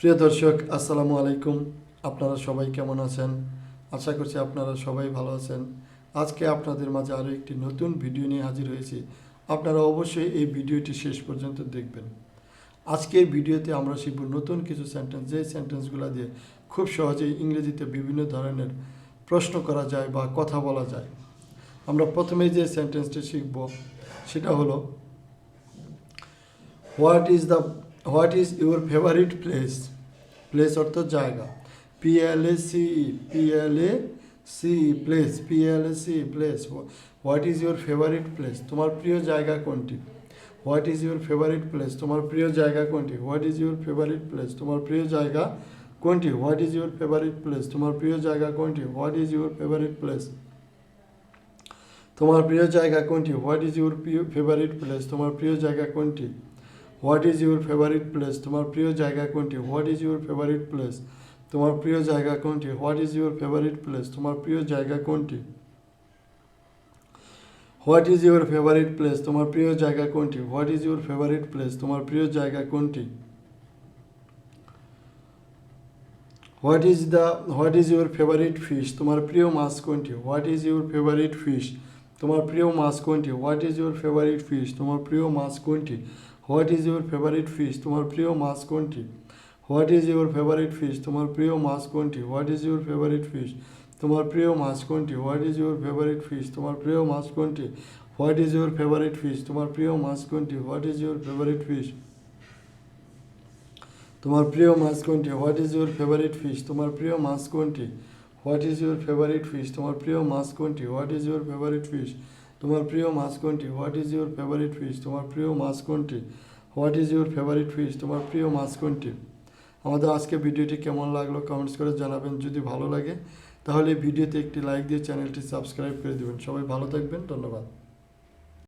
প্রিয় দর্শক, আসসালামু আলাইকুম। আপনারা সবাই কেমন আছেন? আশা করছি আপনারা সবাই ভালো আছেন। আজকে আপনাদের মাঝে আরও একটি নতুন ভিডিও নিয়ে হাজির হয়েছি। আপনারা অবশ্যই এই ভিডিওটি শেষ পর্যন্ত দেখবেন। আজকের ভিডিওতে আমরা শিখব নতুন কিছু সেন্টেন্স যে সেন্টেন্সগুলো দিয়ে খুব সহজেই ইংরেজিতে বিভিন্ন ধরনের প্রশ্ন করা যায় বা কথা বলা যায়। আমরা প্রথমে যে সেন্টেন্সটি শিখব, সেটা হলো what is the what is your favourite place? Place অর্থ জায়গা। P L A C P L A C place P L A C place. What is your favourite place? তোমার প্রিয় জায়গা কোনটি? What is your favourite place? তোমার প্রিয় জায়গা কোনটি? What is your favourite place? তোমার প্রিয় জায়গা কোনটি? What is your favourite place? তোমার প্রিয় জায়গা কোনটি? What is your favourite place? তোমার প্রিয় জায়গা কোনটি? হোয়াট ইজ ইউর প্রিয় ফেভারিট প্লেস? তোমার প্রিয় জায়গা কোনটি? What is your favourite place তোমার প্রিয় জায়গা কোনটি? What is your favourite place তোমার প্রিয় জায়গা কোনটি? What is your favourite place তোমার প্রিয় জায়গা কোনটি? What is your favourite place তোমার প্রিয় জায়গা কোনটি? What is your favourite place তোমার প্রিয় জায়গা কোনটি? What is the what is your favourite fish তোমার প্রিয় মাছ কোনটি? What is your favourite fish তোমার প্রিয় মাছ কোনটি? What is your favourite fish তোমার প্রিয় মাছ কোনটি? What is your favourite fish তোমার প্রিয় মাছ কোনটি? What is your favourite fish তোমার প্রিয় মাছ কোনটি? What is your favourite fish তোমার প্রিয় মাছ কোনটি? What is your favourite fish তোমার প্রিয় মাছ কোনটি? What is your favourite fish তোমার প্রিয় মাছ কোনটি? What is your favourite fish তোমার প্রিয় মাছ কোনটি? What is your favourite fish তোমার প্রিয় মাছ কোনটি? What is your favourite fish তোমার প্রিয় মাছ কোনটি? What is your favourite fish তোমার প্রিয় মাছ কোনটি? What is your favourite fish তোমার প্রিয় মাছ কোনটি? What is your favourite fish তোমার প্রিয় মাছ কোনটি? আমাদের আজকে ভিডিওটি কেমন লাগল কমেন্টস করে জানাবেন। যদি ভালো লাগে, তাহলে ভিডিওতে একটি লাইক দিয়ে চ্যানেলটি সাবস্ক্রাইব করে দেবেন। সবাই ভালো থাকবেন। ধন্যবাদ।